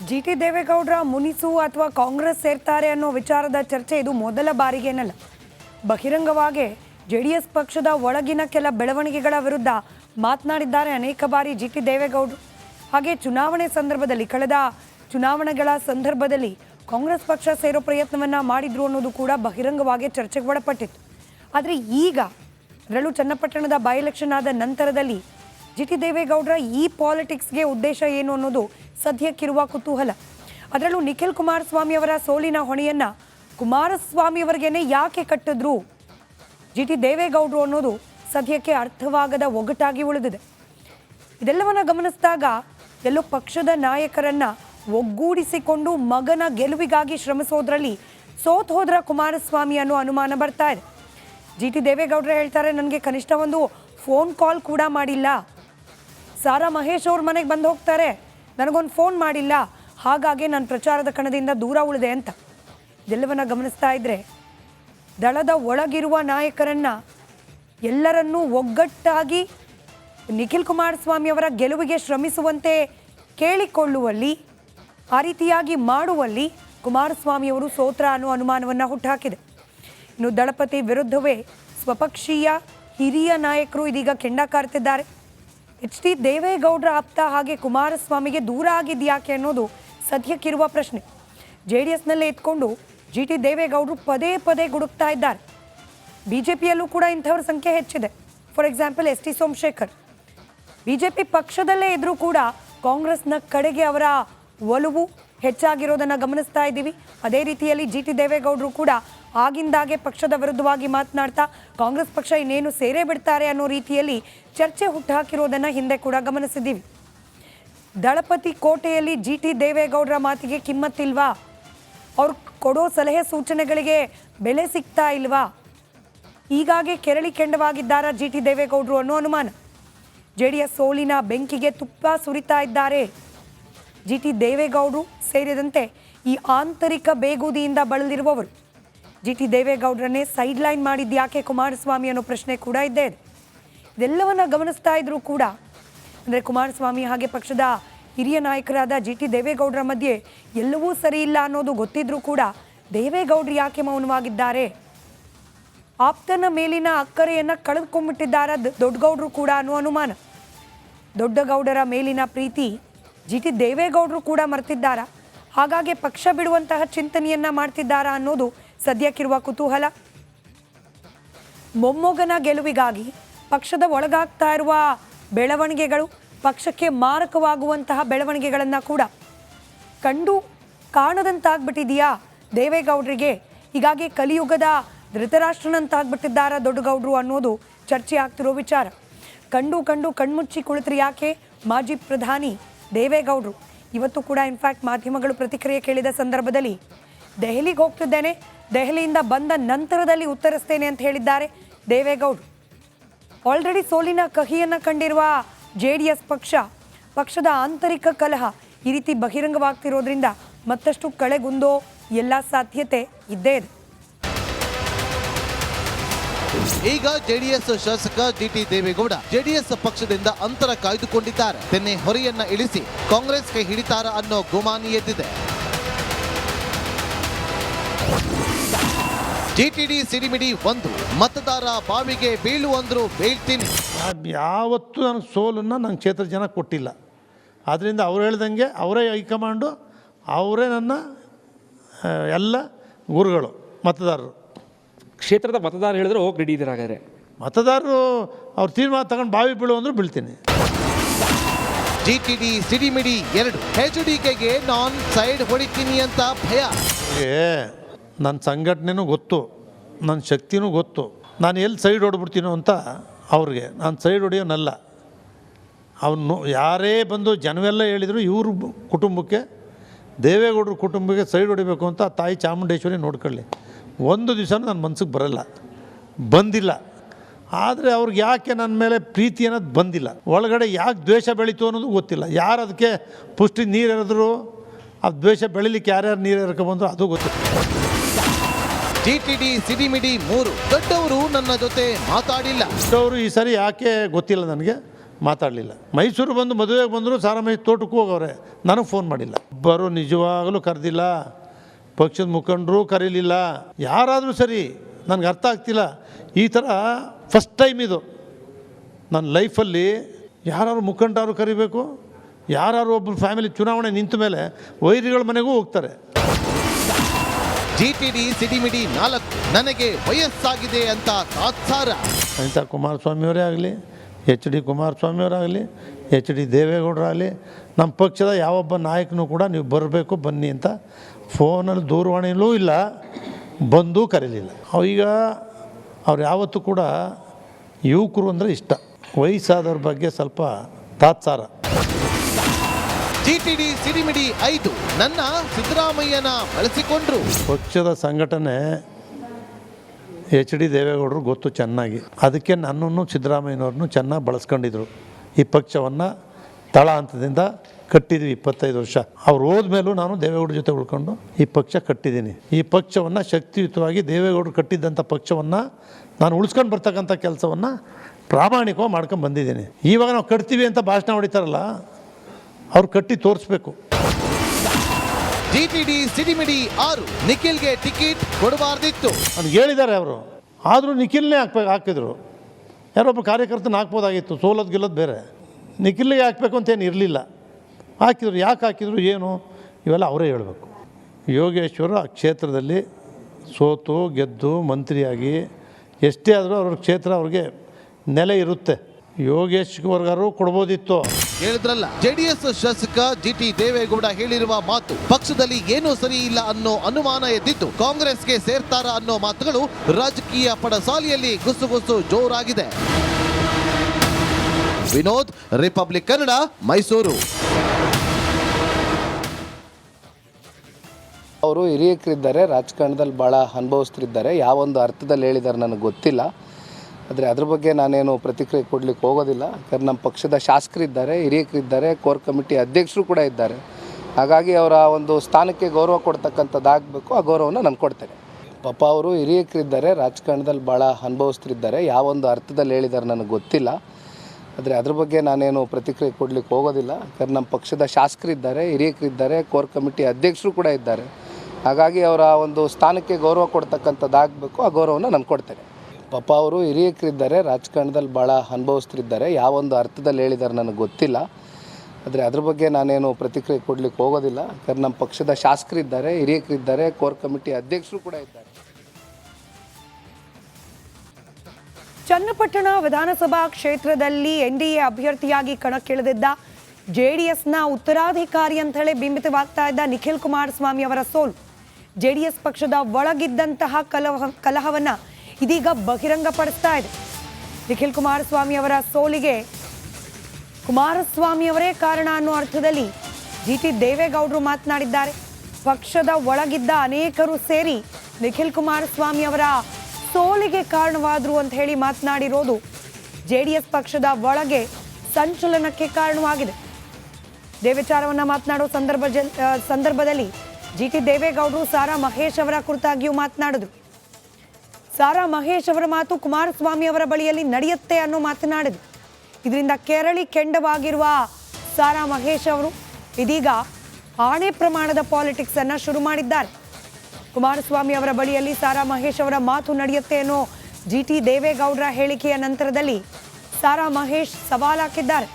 G T ದೇವೇಗೌಡರ ಮುನಿಸು ಅಥವಾ ಕಾಂಗ್ರೆಸ್ ಸೇರ್ತಾರೆ ಅನ್ನೋ ವಿಚಾರದ ಚರ್ಚೆ ಇದು ಮೊದಲ ಬಾರಿಗೇನಲ್ಲ ಬಹಿರಂಗವಾಗಿ ಜೆ ಡಿ ಎಸ್ ಪಕ್ಷದ ಒಳಗಿನ ಕೆಲ ಬೆಳವಣಿಗೆಗಳ ವಿರುದ್ಧ ಮಾತನಾಡಿದ್ದಾರೆ ಅನೇಕ ಬಾರಿ ಜಿ ಟಿ ದೇವೇಗೌಡರು ಹಾಗೆ ಚುನಾವಣೆ ಸಂದರ್ಭದಲ್ಲಿ, ಕಳೆದ ಚುನಾವಣೆಗಳ ಸಂದರ್ಭದಲ್ಲಿ ಕಾಂಗ್ರೆಸ್ ಪಕ್ಷ ಸೇರೋ ಪ್ರಯತ್ನವನ್ನ ಮಾಡಿದ್ರು ಅನ್ನೋದು ಕೂಡ ಬಹಿರಂಗವಾಗಿ ಚರ್ಚೆಗೆ ಒಳಪಟ್ಟಿತ್ತು ಆದರೆ ಈಗ ರಳು ಚನ್ನಪಟ್ಟಣದ ಬೈ ಎಲೆಕ್ಷನ್ ಆದ ನಂತರದಲ್ಲಿ ಜಿ ಟಿ ದೇವೇಗೌಡರ ಈ ಪಾಲಿಟಿಕ್ಸ್ಗೆ ಉದ್ದೇಶ ಏನು ಅನ್ನೋದು ಸದ್ಯಕ್ಕಿರುವ ಕುತೂಹಲ. ಅದರಲ್ಲೂ ನಿಖಿಲ್ ಕುಮಾರಸ್ವಾಮಿ ಅವರ ಸೋಲಿನ ಹೊಣೆಯನ್ನ ಕುಮಾರಸ್ವಾಮಿ ಅವರಿಗೇನೆ ಯಾಕೆ ಕಟ್ಟಿದ್ರು? ಜಿ ಟಿ ದೇವೇಗೌಡರು ಅನ್ನೋದು ಸದ್ಯಕ್ಕೆ ಅರ್ಥವಾಗದ ಒಗಟಾಗಿ ಉಳಿದಿದೆ. ಇದೆಲ್ಲವನ್ನ ಗಮನಿಸಿದಾಗ ಎಲ್ಲೋ ಪಕ್ಷದ ನಾಯಕರನ್ನ ಒಗ್ಗೂಡಿಸಿಕೊಂಡು ಮಗನ ಗೆಲುವಿಗಾಗಿ ಶ್ರಮಿಸೋದ್ರಲ್ಲಿ ಸೋತ್ ಹೋದ್ರ ಕುಮಾರಸ್ವಾಮಿ ಅನ್ನೋ ಅನುಮಾನ ಬರ್ತಾ ಇದೆ. ಜಿ ಟಿ ದೇವೇಗೌಡರು ಹೇಳ್ತಾರೆ, ನನಗೆ ಕನಿಷ್ಠ ಒಂದು ಫೋನ್ ಕಾಲ್ ಕೂಡ ಮಾಡಿಲ್ಲ. ಸಾರಾ ಮಹೇಶ್ ಅವ್ರ ಮನೆಗೆ ಬಂದು ಹೋಗ್ತಾರೆ. ನನಗೊಂದು ಫೋನ್ ಮಾಡಿಲ್ಲ. ಹಾಗಾಗಿ ನಾನು ಪ್ರಚಾರದ ಕಣದಿಂದ ದೂರ ಉಳಿದೆ ಅಂತ. ಇದೆಲ್ಲವನ್ನ ಗಮನಿಸ್ತಾ ಇದ್ದರೆ ದಳದ ಒಳಗಿರುವ ನಾಯಕರನ್ನ ಎಲ್ಲರನ್ನೂ ಒಗ್ಗಟ್ಟಾಗಿ ನಿಖಿಲ್ ಕುಮಾರಸ್ವಾಮಿ ಅವರ ಗೆಲುವಿಗೆ ಶ್ರಮಿಸುವಂತೆ ಕೇಳಿಕೊಳ್ಳುವಲ್ಲಿ, ಆ ರೀತಿಯಾಗಿ ಮಾಡುವಲ್ಲಿ ಕುಮಾರಸ್ವಾಮಿಯವರು ಸೋತ್ರ ಅನ್ನೋ ಅನುಮಾನವನ್ನು ಹುಟ್ಟುಹಾಕಿದೆ ಇನ್ನು ದಳಪತಿ ವಿರುದ್ಧವೇ ಸ್ವಪಕ್ಷೀಯ ಹಿರಿಯ ನಾಯಕರು ಇದೀಗ ಕೆಂಡ ಕಾರ್ತಿದ್ದಾರೆ ಎಚ್ ಡಿ ದೇವೇಗೌಡರ ಆಪ್ತ ಹಾಗೆ ಕುಮಾರಸ್ವಾಮಿಗೆ ದೂರ ಆಗಿದ್ಯಾಕೆ ಅನ್ನೋದು ಸದ್ಯಕ್ಕಿರುವ ಪ್ರಶ್ನೆ. ಜೆ ಡಿ ಎಸ್ನಲ್ಲೇ ಇದ್ಕೊಂಡು ಜಿ ಟಿ ದೇವೇಗೌಡರು ಪದೇ ಪದೇ ಗುಡುಕ್ತಾ ಇದ್ದಾರೆ. ಬಿಜೆಪಿಯಲ್ಲೂ ಕೂಡ ಇಂಥವ್ರ ಸಂಖ್ಯೆ ಹೆಚ್ಚಿದೆ. For example S T Somashekhar. BJP ಪಕ್ಷದಲ್ಲೇ ಇದ್ರೂ ಕೂಡ ಕಾಂಗ್ರೆಸ್ನ ಕಡೆಗೆ ಅವರ ಒಲವು ಹೆಚ್ಚಾಗಿರೋದನ್ನು ಗಮನಿಸ್ತಾ ಇದ್ದೀವಿ. ಅದೇ ರೀತಿಯಲ್ಲಿ ಜಿ ಟಿ ದೇವೇಗೌಡರು ಕೂಡ ಆಗಿಂದಾಗೆ ಪಕ್ಷದ ವಿರುದ್ಧವಾಗಿ ಮಾತನಾಡ್ತಾ ಕಾಂಗ್ರೆಸ್ ಪಕ್ಷ ಇನ್ನೇನು ಸೇರೇ ಬಿಡ್ತಾರೆ ಅನ್ನೋ ರೀತಿಯಲ್ಲಿ ಚರ್ಚೆ ಹುಟ್ಟುಹಾಕಿರೋದನ್ನು ಹಿಂದೆ ಕೂಡ ಗಮನಿಸಿದ್ದೀವಿ. ದಳಪತಿ ಕೋಟೆಯಲ್ಲಿ ಜಿ ಟಿ ದೇವೇಗೌಡರ ಮಾತಿಗೆ ಕಿಮ್ಮತ್ತಿಲ್ವಾ ಅವ್ರು ಕೊಡೋ ಸಲಹೆ ಸೂಚನೆಗಳಿಗೆ ಬೆಲೆ ಸಿಗ್ತಾ ಇಲ್ವಾ? ಈಗಾಗೆ ಕೆರಳಿ ಕೆಂಡವಾಗಿದ್ದಾರಾ ಜಿ ಟಿ ದೇವೇಗೌಡರು ಅನ್ನೋ ಅನುಮಾನ. ಜೆ ಡಿ ಎಸ್ ಸೋಲಿನ ಬೆಂಕಿಗೆ ತುಪ್ಪ ಸುರಿತಾ ಇದ್ದಾರೆ. ಜಿ ಟಿ ದೇವೇಗೌಡರು ಸೇರಿದಂತೆ ಈ ಆಂತರಿಕ ಬೇಗುದಿಯಿಂದ ಬಳಲಿರುವವರು. ಜಿ ಟಿ ದೇವೇಗೌಡರನ್ನೇ ಸೈಡ್ ಲೈನ್ ಮಾಡಿದ್ಯಾಕೆ ಕುಮಾರಸ್ವಾಮಿ ಅನ್ನೋ ಪ್ರಶ್ನೆ ಕೂಡ ಇದ್ದೇ ಇದೆ. ಇದೆಲ್ಲವನ್ನ ಗಮನಿಸ್ತಾ ಇದ್ರೂ ಕೂಡ, ಅಂದರೆ ಕುಮಾರಸ್ವಾಮಿ ಹಾಗೆ ಪಕ್ಷದ ಹಿರಿಯ ನಾಯಕರಾದ ಜಿ ಟಿ ದೇವೇಗೌಡರ ಮಧ್ಯೆ ಎಲ್ಲವೂ ಸರಿ ಇಲ್ಲ ಅನ್ನೋದು ಗೊತ್ತಿದ್ರೂ ಕೂಡ ದೇವೇಗೌಡರು ಯಾಕೆ ಮೌನವಾಗಿದ್ದಾರೆ? ಆಪ್ತನ ಮೇಲಿನ ಅಕ್ಕರೆಯನ್ನು ಕಳೆದುಕೊಂಡ್ಬಿಟ್ಟಿದ್ದಾರ ದೊಡ್ಡಗೌಡರು ಕೂಡ ಅನ್ನೋ ಅನುಮಾನ. ದೊಡ್ಡಗೌಡರ ಮೇಲಿನ ಪ್ರೀತಿ ಜಿ ಟಿ ದೇವೇಗೌಡರು ಕೂಡ ಮರೆತಿದ್ದಾರಾ? ಹಾಗಾಗಿ ಪಕ್ಷ ಬಿಡುವಂತಹ ಚಿಂತನೆಯನ್ನ ಮಾಡ್ತಿದ್ದಾರಾ ಅನ್ನೋದು ಸದ್ಯಕ್ಕಿರುವ ಕುತೂಹಲ? ಮೊಮ್ಮಗನ ಗೆಲುವಿಗಾಗಿ ಪಕ್ಷದ ಒಳಗಾಗ್ತಾ ಇರುವ ಬೆಳವಣಿಗೆಗಳು ಪಕ್ಷಕ್ಕೆ ಮಾರಕವಾಗುವಂತಹ ಬೆಳವಣಿಗೆಗಳನ್ನು ಕೂಡ. ಕಂಡು ಕಾಣದಂತಾಗ್ಬಿಟ್ಟಿದೆಯಾ ದೇವೇಗೌಡರಿಗೆ? ಹೀಗಾಗಿ ಕಲಿಯುಗದ ಧೃತರಾಷ್ಟ್ರನಂತಾಗ್ಬಿಟ್ಟಿದ್ದಾರ ದೊಡ್ಡಗೌಡರು ಅನ್ನೋದು ಚರ್ಚೆ ಆಗ್ತಿರೋ ವಿಚಾರ. ಕಂಡು ಕಂಡು ಕಣ್ಮುಚ್ಚಿ ಕುಳಿತರು ಯಾಕೆ ಮಾಜಿ ಪ್ರಧಾನಿ ದೇವೇಗೌಡರು? ಇವತ್ತು ಕೂಡ ಇನ್ಫ್ಯಾಕ್ಟ್ ಮಾಧ್ಯಮಗಳು ಪ್ರತಿಕ್ರಿಯೆ ಕೇಳಿದ ಸಂದರ್ಭದಲ್ಲಿ ದೆಹಲಿಗೆ ಹೋಗ್ತಿದ್ದೇನೆ. ದೆಹಲಿಯಿಂದ ಬಂದ ನಂತರದಲ್ಲಿ ಉತ್ತರಿಸ್ತೇನೆ ಅಂತ ಹೇಳಿದ್ದಾರೆ ದೇವೇಗೌಡ. ಆಲ್ರೆಡಿ ಸೋಲಿನ ಕಹಿಯನ್ನು ಕಂಡಿರುವ ಜೆ ಡಿ ಎಸ್ ಪಕ್ಷ, ಪಕ್ಷದ ಆಂತರಿಕ ಕಲಹ ಈ ರೀತಿ ಬಹಿರಂಗವಾಗ್ತಿರೋದ್ರಿಂದ ಮತ್ತಷ್ಟು ಕಳೆಗುಂದೋ ಎಲ್ಲ ಸಾಧ್ಯತೆ ಇದ್ದೇ ಇದೆ. ಈಗ ಜೆಡಿಎಸ್ ಶಾಸಕ ಜಿಟಿ ದೇವೇಗೌಡ ಜೆಡಿಎಸ್ ಪಕ್ಷದಿಂದ ಅಂತರ ಕಾಯ್ದುಕೊಂಡಿದ್ದಾರೆ. ತೆನ್ನೆ ಹೊರೆಯನ್ನ ಇಳಿಸಿ ಕಾಂಗ್ರೆಸ್ಗೆ ಹಿಡಿತಾರ ಅನ್ನೋ ಗುಮಾನಿ ಎದ್ದಿದೆ. ಜಿಟಿಡಿ ಸಿಡಿಮಿಡಿ ಒಂದು. ಮತದಾರ ಬಾವಿಗೆ ಬೀಳುವಂದ್ರು ಬೀಳ್ತೀನಿ. ನಾನ್ ಯಾವತ್ತೂ ನನಗೆ ಸೋಲನ್ನು ನನ್ನ ಕ್ಷೇತ್ರ ಜನ ಕೊಟ್ಟಿಲ್ಲ. ಆದ್ದರಿಂದ ಅವ್ರು ಹೇಳ್ದಂಗೆ ಅವರೇ ಹೈಕಮಾಂಡು ಅವರೇ ನನ್ನ ಎಲ್ಲ ಗುರುಗಳು ಮತದಾರರು. ಕ್ಷೇತ್ರದ ಮತದಾರ ಹೇಳಿದ್ರೆ ಹೋಗಿ ರೆಡಿ ಇದ್ದೀರ ಹಾಗಾದ್ರೆ? ಮತದಾರರು ಅವ್ರು ತೀರ್ಮಾನ ತಗೊಂಡು ಬಾವಿ ಬೀಳು ಅಂದರೂ ಬೀಳ್ತೀನಿ. ಜಿಟಿಡಿ ಸಿಡಿಮಿಡಿ ಎರಡು. ಎಚ್ಡಿಕೆಗೆ ನಾನ್ ಸೈಡ್ ಹೊಡಿತೀನಿ ಅಂತ ಭಯ. ಏ ನನ್ನ ಸಂಘಟನೆನೂ ಗೊತ್ತು, ನನ್ನ ಶಕ್ತಿನೂ ಗೊತ್ತು. ನಾನು ಎಲ್ಲಿ ಸೈಡ್ ಹೊಡ್ಬಿಡ್ತೀನೋ ಅಂತ ಅವ್ರಿಗೆ. ನಾನು ಸೈಡ್ ಹೊಡೆಯೋನಲ್ಲ. ಅವನು ಯಾರೇ ಬಂದು ಜನವೆಲ್ಲ ಹೇಳಿದರು ಇವ್ರ ಕುಟುಂಬಕ್ಕೆ, ದೇವೇಗೌಡರ ಕುಟುಂಬಕ್ಕೆ ಸೈಡ್ ಹೊಡಿಬೇಕು ಅಂತ ತಾಯಿ ಚಾಮುಂಡೇಶ್ವರಿ ನೋಡ್ಕೊಳ್ಳಿ. ಒಂದು ದಿವಸ ನನ್ನ ಮನ್ಸಿಗೆ ಬರಲ್ಲ. ಬಂದಿಲ್ಲ. ಆದರೆ ಅವ್ರಿಗೆ ಯಾಕೆ ನನ್ನ ಮೇಲೆ ಪ್ರೀತಿ ಅನ್ನೋದು ಬಂದಿಲ್ಲ. ಒಳಗಡೆ ಯಾಕೆ ದ್ವೇಷ ಬೆಳೀತು ಅನ್ನೋದು ಗೊತ್ತಿಲ್ಲ. ಯಾರು ಅದಕ್ಕೆ ಪುಷ್ಟಿ ನೀರು ಎರೆದ್ರು? ಆ ದ್ವೇಷ ಬೆಳಿಲಿಕ್ಕೆ ಯಾರ್ಯಾರು ನೀರು ಎರ್ಕೊಬಂದ್ರು ಅದು ಗೊತ್ತಿಲ್ಲ. ಜಿಟಿಡಿ ಸಿಡಿಮಿಡಿ ಮೂರು. ದೊಡ್ಡವರು ನನ್ನ ಜೊತೆ ಮಾತಾಡಿಲ್ಲ. ಅವರು ಈ ಸರಿ ಯಾಕೆ ಗೊತ್ತಿಲ್ಲ ನನಗೆ? ಮಾತಾಡಲಿಲ್ಲ. ಮೈಸೂರು ಬಂದು ಮದುವೆಗೆ ಬಂದರೂ ಸಾರಾಮಯ್ಯ ತೋಟಕ್ಕೂ ಹೋಗವ್ರೆ. ನನಗೆ ಫೋನ್ ಮಾಡಿಲ್ಲ. ಬರೋ ನಿಜವಾಗಲೂ ಕರೆದಿಲ್ಲ. ಪಕ್ಷದ ಮುಖಂಡರು ಕರೀಲಿಲ್ಲ. ಯಾರಾದರೂ ಸರಿ ನನಗೆ ಅರ್ಥ ಆಗ್ತಿಲ್ಲ. ಈ ಥರ ಫಸ್ಟ್ ಟೈಮ್ ಇದು. ನನ್ನ ಲೈಫಲ್ಲಿ ಯಾರು ಮುಖಂಡರು ಕರಿಬೇಕು ಯಾರು ಒಬ್ಬರು ಫ್ಯಾಮಿಲಿ ಚುನಾವಣೆ ನಿಂತ ಮೇಲೆ ವೈರಿಗಳ ಮನೆಗೂ ಹೋಗ್ತಾರೆ. ಜಿಟಿಡಿ ಸಿಡಿಮಿಡಿ ನಾಲ್ಕು ನನಗೆ ವಯಸ್ಸಾಗಿದೆ ಅಂತ ತಾತ್ಸಾರ. ಅನಿತಾ ಕುಮಾರಸ್ವಾಮಿಯವರೇ ಆಗಲಿ ಎಚ್ ಡಿ ಕುಮಾರಸ್ವಾಮಿಯವರಾಗಲಿ ಎಚ್ ಡಿ ದೇವೇಗೌಡರಾಗಲಿ ನಮ್ಮ ಪಕ್ಷದ ಯಾವೊಬ್ಬ ನಾಯಕನೂ ಕೂಡ ನೀವು ಬರಬೇಕು ಬನ್ನಿ ಅಂತ ಫೋನಲ್ಲಿ ದೂರವಾಣಿಯಲ್ಲೂ ಇಲ್ಲ ಬಂದು ಕರೀಲಿಲ್ಲ. ಅವ ಈಗ ಅವ್ರು ಯಾವತ್ತೂ ಕೂಡ ಯುವಕರು ಅಂದರೆ ಇಷ್ಟ ವಯಸ್ಸಾದವ್ರ ಬಗ್ಗೆ ಸ್ವಲ್ಪ ತಾತ್ಸಾರ. ಜಿಟಿಡಿ ಸಿಡಿಮಿಡಿ ಐದು. ನನ್ನ ಸಿದ್ದರಾಮಯ್ಯನ ಬಳಸಿಕೊಂಡ್ರು. ಪಕ್ಷದ ಸಂಘಟನೆ ಎಚ್ ಡಿ ದೇವೇಗೌಡರು ಗೊತ್ತು ಚೆನ್ನಾಗಿ. ಅದಕ್ಕೆ ನನ್ನನ್ನು ಸಿದ್ದರಾಮಯ್ಯನವ್ರನ್ನು ಚೆನ್ನಾಗಿ ಬಳಸ್ಕೊಂಡಿದ್ರು. ಈ ಪಕ್ಷವನ್ನು ತಳ ಹಂತದಿಂದ ಕಟ್ಟಿದ್ವಿ ಇಪ್ಪತ್ತೈದು ವರ್ಷ. ಅವ್ರು ಹೋದ್ಮೇಲೂ ನಾನು ದೇವೇಗೌಡ ಜೊತೆ ಉಳ್ಕೊಂಡು ಈ ಪಕ್ಷ ಕಟ್ಟಿದ್ದೀನಿ. ಈ ಪಕ್ಷವನ್ನು ಶಕ್ತಿಯುತವಾಗಿ ದೇವೇಗೌಡರು ಕಟ್ಟಿದ್ದಂಥ ಪಕ್ಷವನ್ನು ನಾನು ಉಳಿಸ್ಕೊಂಡು ಬರ್ತಕ್ಕಂಥ ಕೆಲಸವನ್ನು ಪ್ರಾಮಾಣಿಕವಾಗಿ ಮಾಡ್ಕೊಂಡು ಬಂದಿದ್ದೀನಿ. ಇವಾಗ ನಾವು ಕಟ್ತೀವಿ ಅಂತ ಭಾಷಣ ಹೊಡಿತಾರಲ್ಲ, ಅವ್ರು ಕಟ್ಟಿ ತೋರಿಸ್ಬೇಕು. ಜಿಟಿಡಿ ಸಿಡಿಮಿಡಿ ಆರು ನಿಖಿಲ್ಗೆ ಟಿಕೆಟ್ ಕೊಡಬಾರ್ದಿತ್ತು. ಅವ್ನಿಗೆ ಹೇಳಿದ್ದಾರೆ ಅವರು. ಆದರೂ ನಿಖಿಲ್ನೇ ಹಾಕ್ಬೇಕು ಹಾಕಿದ್ರು. ಯಾರೊಬ್ಬ ಕಾರ್ಯಕರ್ತನ ಹಾಕ್ಬೋದಾಗಿತ್ತು, ಸೋಲೋದು ಗೆಲ್ಲೋದು ಬೇರೆ. ನಿಖಿಲ್ಗೆ ಹಾಕಬೇಕು ಅಂತೇನು ಇರಲಿಲ್ಲ. ಹಾಕಿದ್ರು, ಯಾಕೆ ಹಾಕಿದ್ರು, ಏನು? ಇವೆಲ್ಲ ಅವರೇ ಹೇಳಬೇಕು. ಯೋಗೇಶ್ವರ ಆ ಕ್ಷೇತ್ರದಲ್ಲಿ ಸೋತು, ಗೆದ್ದು, ಮಂತ್ರಿಯಾಗಿ, ಎಷ್ಟೇ ಆದರೂ ಅವ್ರ ಕ್ಷೇತ್ರ ಅವ್ರಿಗೆ ನೆಲೆ ಇರುತ್ತೆ. ಯೋಗೇಶ್ವರ್ಗಾರು ಕೊಡ್ಬೋದಿತ್ತು. ಹೇಳಿದ್ರಲ್ಲ ಜೆಡಿಎಸ್ ಶಾಸಕ ಜಿಟಿ ದೇವೇಗೌಡ ಹೇಳಿರುವ ಮಾತು ಪಕ್ಷದಲ್ಲಿ ಏನೂ ಸರಿ ಇಲ್ಲ ಅನ್ನೋ ಅನುಮಾನ ಎದ್ದಿದ್ದು ಕಾಂಗ್ರೆಸ್ಗೆ ಸೇರ್ತಾರ ಅನ್ನೋ ಮಾತುಗಳು ರಾಜಕೀಯ ಪಡಸಾಲಿಯಲ್ಲಿ ಗುಸುಗುಸು ಜೋರಾಗಿದೆ. ವಿನೋದ್, ರಿಪಬ್ಲಿಕ್ ಕನ್ನಡ, ಮೈಸೂರು. ಅವರು ಹಿರಿಯಕರಿದ್ದಾರೆ, ರಾಜಕಾರಣದಲ್ಲಿ ಭಾಳ ಅನುಭವಿಸ್ತಿದ್ದಾರೆ ಯಾವೊಂದು ಅರ್ಥದಲ್ಲಿ ಹೇಳಿದ್ದಾರೆ ನನಗೆ ಗೊತ್ತಿಲ್ಲ. ಆದರೆ ಅದ್ರ ಬಗ್ಗೆ ನಾನೇನು ಪ್ರತಿಕ್ರಿಯೆ ಕೊಡಲಿಕ್ಕೆ ಹೋಗೋದಿಲ್ಲ. ಯಾಕಂದ್ರೆ ನಮ್ಮ ಪಕ್ಷದ ಶಾಸಕರಿದ್ದಾರೆ ಹಿರಿಯಕರಿದ್ದಾರೆ ಕೋರ್ ಕಮಿಟಿ ಅಧ್ಯಕ್ಷರು ಕೂಡ ಇದ್ದಾರೆ. ಹಾಗಾಗಿ ಅವರ ಒಂದು ಸ್ಥಾನಕ್ಕೆ ಗೌರವ ಕೊಡ್ತಕ್ಕಂಥದ್ದಾಗಬೇಕು, ಆ ಗೌರವನ ನಾನು ಕೊಡ್ತೇನೆ. ಪಾಪ ಅವರು ಹಿರಿಯಕರಿದ್ದಾರೆ ರಾಜಕಾರಣದಲ್ಲಿ ಭಾಳ ಅನುಭವಿಸ್ತಿದ್ದಾರೆ ಯಾವೊಂದು ಅರ್ಥದಲ್ಲಿ ಹೇಳಿದ್ದಾರೆ ನನಗೆ ಗೊತ್ತಿಲ್ಲ. ಆದರೆ ಅದ್ರ ಬಗ್ಗೆ ನಾನೇನು ಪ್ರತಿಕ್ರಿಯೆ ಕೊಡಲಿಕ್ಕೆ ಹೋಗೋದಿಲ್ಲ. ಯಾಕಂದ್ರೆ ನಮ್ಮ ಪಕ್ಷದ ಶಾಸಕರಿದ್ದಾರೆ ಹಿರಿಯಕರಿದ್ದಾರೆ ಕೋರ್ ಕಮಿಟಿ ಅಧ್ಯಕ್ಷರು ಕೂಡ ಇದ್ದಾರೆ. ಹಾಗಾಗಿ ಅವರ ಒಂದು ಸ್ಥಾನಕ್ಕೆ ಗೌರವ ಕೊಡ್ತಕ್ಕಂಥದ್ದಾಗಬೇಕು, ಆ ಗೌರವನ ನಾನು ಕೊಡ್ತೇನೆ. ಪಾಪ ಅವರು ಹಿರಿಯಕರಿದ್ದಾರೆ, ರಾಜಕಾರಣದಲ್ಲಿ ಭಾಳ ಅನುಭವಿಸ್ತಿದ್ದಾರೆ ಯಾವೊಂದು ಅರ್ಥದಲ್ಲಿ ಹೇಳಿದ್ದಾರೆ ನನಗೆ ಗೊತ್ತಿಲ್ಲ. ಆದರೆ ಅದ್ರ ಬಗ್ಗೆ ನಾನೇನು ಪ್ರತಿಕ್ರಿಯೆ ಕೊಡಲಿಕ್ಕೆ ಹೋಗೋದಿಲ್ಲ. ಯಾಕಂದ್ರೆ ನಮ್ಮ ಪಕ್ಷದ ಶಾಸಕರಿದ್ದಾರೆ ಹಿರಿಯಕರಿದ್ದಾರೆ ಕೋರ್ ಕಮಿಟಿ ಅಧ್ಯಕ್ಷರು ಕೂಡ ಇದ್ದಾರೆ. ಚನ್ನಪಟ್ಟಣ ವಿಧಾನಸಭಾ ಕ್ಷೇತ್ರದಲ್ಲಿ ಎನ್ ಡಿ ಎ ಅಭ್ಯರ್ಥಿಯಾಗಿ ಕಣಕ್ಕಿಳಿದಿದ್ದ ಜೆ ಡಿ ಎಸ್ನ ಉತ್ತರಾಧಿಕಾರಿ ಅಂತ ಹೇಳಿ ಬಿಂಬಿತವಾಗ್ತಾ ಇದ್ದ ನಿಖಿಲ್ ಕುಮಾರಸ್ವಾಮಿ ಅವರ ಸೋಲು. ಜೆ ಡಿ ಎಸ್ ಪಕ್ಷದ ಒಳಗಿದ್ದಂತಹ ಕಲಹ, ಕಲಹವನ್ನ ಇದೀಗ ಬಹಿರಂಗಪಡಿಸ್ತಾ ಇದೆ. ನಿಖಿಲ್ ಕುಮಾರಸ್ವಾಮಿ ಅವರ ಸೋಲಿಗೆ ಕುಮಾರಸ್ವಾಮಿ ಅವರೇ ಕಾರಣ ಅನ್ನೋ ಅರ್ಥದಲ್ಲಿ ಜಿ ಟಿ ದೇವೇಗೌಡರು ಮಾತನಾಡಿದ್ದಾರೆ. ಪಕ್ಷದ ಒಳಗಿದ್ದ ಅನೇಕರು ಸೇರಿ ನಿಖಿಲ್ ಕುಮಾರಸ್ವಾಮಿ ಅವರ ಸೋಲಿಗೆ ಕಾರಣವಾದರು ಅಂತ ಹೇಳಿ ಮಾತನಾಡಿರೋದು ಜೆ ಪಕ್ಷದ ಒಳಗೆ ಸಂಚಲನಕ್ಕೆ ಕಾರಣವಾಗಿದೆ. ಇದೇ ಮಾತನಾಡುವ ಮಾತನಾಡೋ ಸಂದರ್ಭ ಸಂದರ್ಭದಲ್ಲಿ ಜಿ ಟಿ ದೇವೇಗೌಡರು ಸಾರಾ ಮಹೇಶ್ ಅವರ ಕುರಿತಾಗಿಯೂ ಮಾತನಾಡಿದ್ರು. ಸಾರಾ ಮಹೇಶ್ ಅವರ ಮಾತು ಕುಮಾರಸ್ವಾಮಿ ಅವರ ಬಳಿಯಲ್ಲಿ ನಡೆಯುತ್ತೆ ಅನ್ನೋ ಮಾತನಾಡಿದ್ರು. ಇದರಿಂದ ಕೆರಳಿ ಕೆಂಡವಾಗಿರುವ ಸಾರಾ ಮಹೇಶ್ ಅವರು ಇದೀಗ ಆಣೆ ಪ್ರಮಾಣದ ಪಾಲಿಟಿಕ್ಸ್ ಅನ್ನ ಶುರು ಮಾಡಿದ್ದಾರೆ. ಕುಮಾರಸ್ವಾಮಿ ಅವರ ಬಳಿಯಲ್ಲಿ ಸಾರಾ ಮಹೇಶ್ ಅವರ ಮಾತು ನಡೆಯುತ್ತೆ ಅನ್ನೋ ಜಿ ಟಿ ದೇವೇಗೌಡರ ಹೇಳಿಕೆಯ ನಂತರದಲ್ಲಿ ಸಾರಾ ಮಹೇಶ್ ಸವಾಲ್ ಹಾಕಿದ್ದಾರೆ